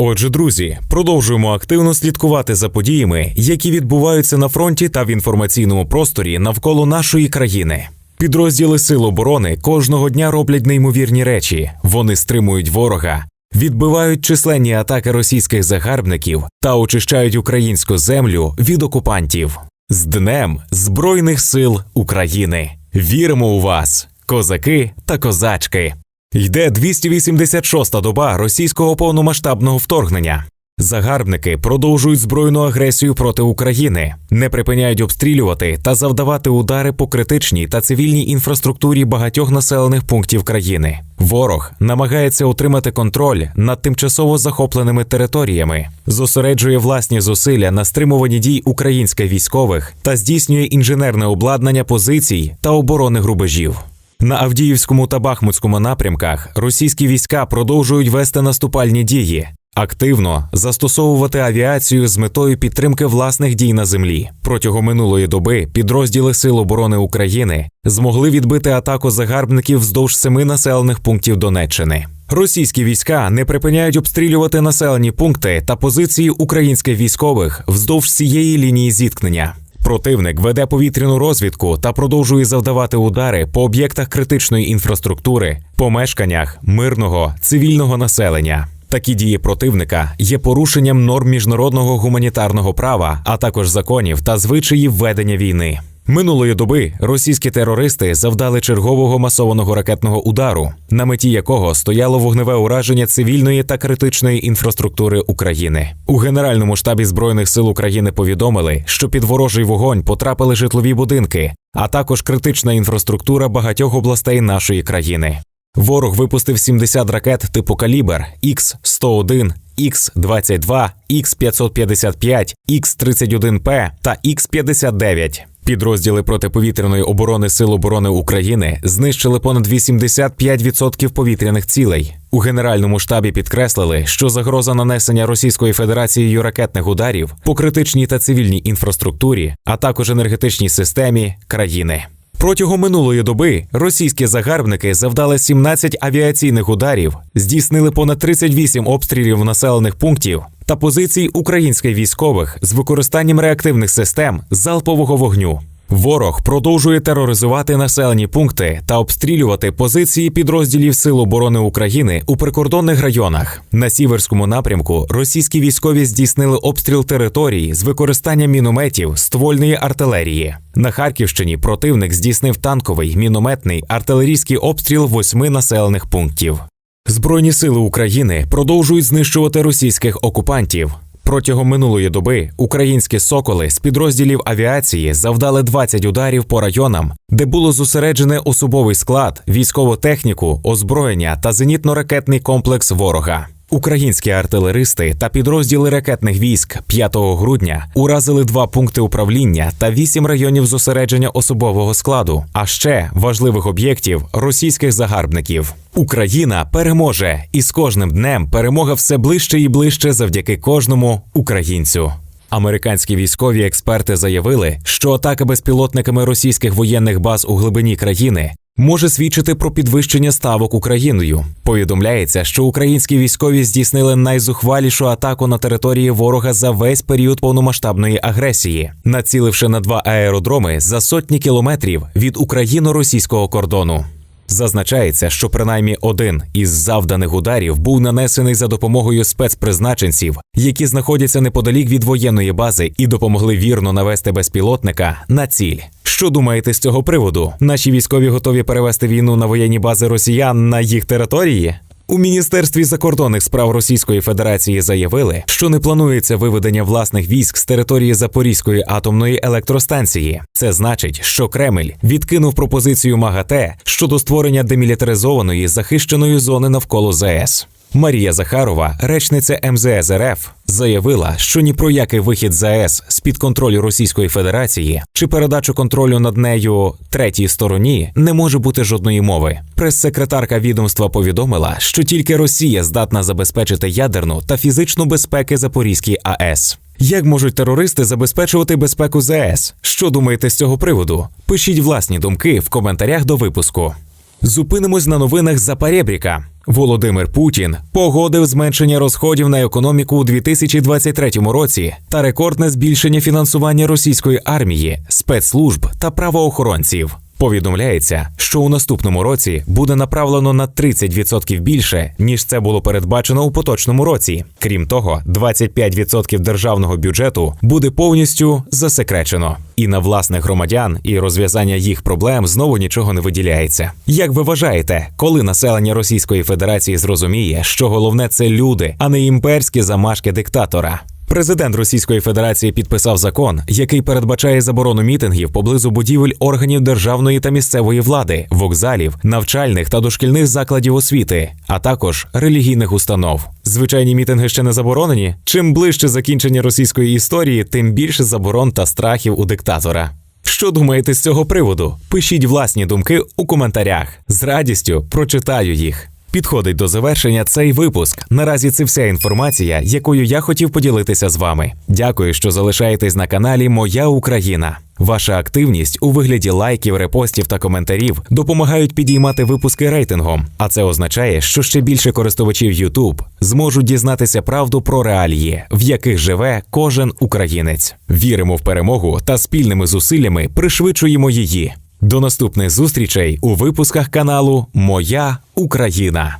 Отже, друзі, продовжуємо активно слідкувати за подіями, які відбуваються на фронті та в інформаційному просторі навколо нашої країни. Підрозділи Сил оборони кожного дня роблять неймовірні речі. Вони стримують ворога, відбивають численні атаки російських загарбників та очищають українську землю від окупантів. З Днем Збройних сил України! Віримо у вас, козаки та козачки! Йде 286-та доба російського повномасштабного вторгнення. Загарбники продовжують збройну агресію проти України, не припиняють обстрілювати та завдавати удари по критичній та цивільній інфраструктурі багатьох населених пунктів країни. Ворог намагається отримати контроль над тимчасово захопленими територіями, зосереджує власні зусилля на стримуванні дій українських військових та здійснює інженерне обладнання позицій та оборони рубежів. На Авдіївському та Бахмутському напрямках російські війська продовжують вести наступальні дії, активно застосовувати авіацію з метою підтримки власних дій на землі. Протягом минулої доби підрозділи Сил оборони України змогли відбити атаку загарбників вздовж семи населених пунктів Донеччини. Російські війська не припиняють обстрілювати населені пункти та позиції українських військових вздовж всієї лінії зіткнення. Противник веде повітряну розвідку та продовжує завдавати удари по об'єктах критичної інфраструктури, помешканнях мирного цивільного населення. Такі дії противника є порушенням норм міжнародного гуманітарного права, а також законів та звичаїв ведення війни. Минулої доби російські терористи завдали чергового масованого ракетного удару, на меті якого стояло вогневе ураження цивільної та критичної інфраструктури України. У Генеральному штабі збройних сил України повідомили, що під ворожий вогонь потрапили житлові будинки, а також критична інфраструктура багатьох областей нашої країни. Ворог випустив 70 ракет типу калібр Х-101, Х-22, Х-555, Х-31П та Х-59. Підрозділи протиповітряної оборони Сил оборони України знищили понад 85% повітряних цілей. У генеральному штабі підкреслили, що загроза нанесення Російською Федерацією ракетних ударів по критичній та цивільній інфраструктурі, а також енергетичній системі країни. Протягом минулої доби російські загарбники завдали 17 авіаційних ударів, здійснили понад 38 обстрілів населених пунктів та позицій українських військових з використанням реактивних систем залпового вогню. Ворог продовжує тероризувати населені пункти та обстрілювати позиції підрозділів Сил оборони України у прикордонних районах. На сіверському напрямку російські військові здійснили обстріл територій з використанням мінометів ствольної артилерії. На Харківщині противник здійснив танковий, мінометний, артилерійський обстріл восьми населених пунктів. Збройні сили України продовжують знищувати російських окупантів. Протягом минулої доби українські соколи з підрозділів авіації завдали 20 ударів по районам, де було зосереджене особовий склад, військову техніку, озброєння та зенітно-ракетний комплекс ворога. Українські артилеристи та підрозділи ракетних військ 5 грудня уразили два пункти управління та вісім районів зосередження особового складу, а ще важливих об'єктів російських загарбників. Україна переможе, і з кожним днем перемога все ближче і ближче завдяки кожному українцю. Американські військові експерти заявили, що атака безпілотниками російських воєнних баз у глибині країни може свідчити про підвищення ставок Україною. Повідомляється, що українські військові здійснили найзухвалішу атаку на території ворога за весь період повномасштабної агресії, націливши на два аеродроми за сотні кілометрів від україно-російського кордону. Зазначається, що принаймні один із завданих ударів був нанесений за допомогою спецпризначенців, які знаходяться неподалік від воєнної бази і допомогли вірно навести безпілотника на ціль. Що думаєте з цього приводу? Наші військові готові перевести війну на воєнні бази росіян на їх території? У міністерстві закордонних справ Російської Федерації заявили, що не планується виведення власних військ з території Запорізької атомної електростанції. Це значить, що Кремль відкинув пропозицію МАГАТЕ щодо створення демілітаризованої захищеної зони навколо ЗАЕС. Марія Захарова, речниця МЗС РФ, заявила, що ні про який вихід ЗАЕС з під контролю Російської Федерації чи передачу контролю над нею третій стороні не може бути жодної мови. Прес-секретарка відомства повідомила, що тільки Росія здатна забезпечити ядерну та фізичну безпеки Запорізькій АЕС. Як можуть терористи забезпечувати безпеку ЗАЕС? Що думаєте з цього приводу? Пишіть власні думки в коментарях до випуску. Зупинимось на новинах за Парєбріка. Володимир Путін погодив зменшення розходів на економіку у 2023 році та рекордне збільшення фінансування російської армії, спецслужб та правоохоронців. Повідомляється, що у наступному році буде направлено на 30% більше, ніж це було передбачено у поточному році. Крім того, 25% державного бюджету буде повністю засекречено. І на власних громадян і розв'язання їх проблем знову нічого не виділяється. Як ви вважаєте, коли населення Російської Федерації зрозуміє, що головне це люди, а не імперські замашки диктатора? Президент Російської Федерації підписав закон, який передбачає заборону мітингів поблизу будівель органів державної та місцевої влади, вокзалів, навчальних та дошкільних закладів освіти, а також релігійних установ. Звичайні мітинги ще не заборонені. Чим ближче закінчення російської історії, тим більше заборон та страхів у диктатора. Що думаєте з цього приводу? Пишіть власні думки у коментарях. З радістю прочитаю їх. Підходить до завершення цей випуск. Наразі це вся інформація, якою я хотів поділитися з вами. Дякую, що залишаєтесь на каналі Моя Україна. Ваша активність у вигляді лайків, репостів та коментарів допомагають підіймати випуски рейтингом, а це означає, що ще більше користувачів YouTube зможуть дізнатися правду про реалії, в яких живе кожен українець. Віримо в перемогу та спільними зусиллями пришвидшуємо її. До наступних зустрічей у випусках каналу Моя Україна.